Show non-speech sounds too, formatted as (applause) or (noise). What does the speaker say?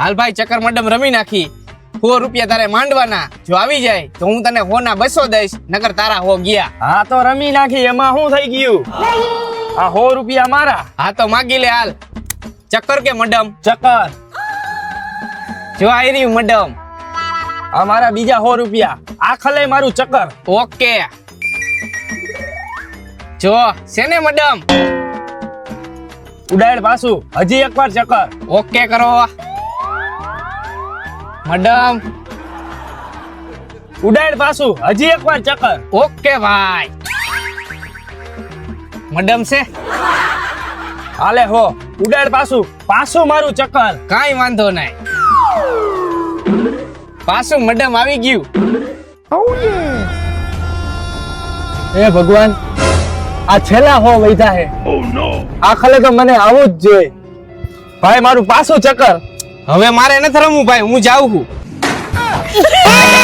હાલ ભાઈ ચક્કર મડમ રમી નાખી. સો રૂપિયા તારે માંડવાના. જો આવી જાય તો હું તને હો ના બસો દઈશ નકર તારા હો ગયા. હા તો રમી નાખી એમાં શું થઈ ગયું? આ હો રૂપિયા મારા. હા તો માગી લે હાલ. ચક્કર કે મડમ? ચક્કર. જો આવી રહ્યું મડમ. આ મારા બીજા સો રૂપિયા. આ ખલે મારું ચક્કર. ઓકે. જો સેને મડમ? ઉડાડ પાછું. હજી એકવાર ચક્કર. ઓકે કરો. મડમ. ઉડાડ પાછું. હજી એકવાર ચક્કર. ઓકે ભાઈ. મડમ છે. હાલે હો. ઉડાડ પાછું. પાછું મારું ચક્કર. કાઈ વાંધો નહીં. પાછું મડમ આવી ગયું. હે ભગવાન આ છેલ્લા હો વૈધા હે. આ ખલે તો મને આવું જ જોઈએ. ભાઈ મારું પાછું ચક્કર. હવે મારે નથી રમવું ભાઈ હું જાઉં છું. (laughs)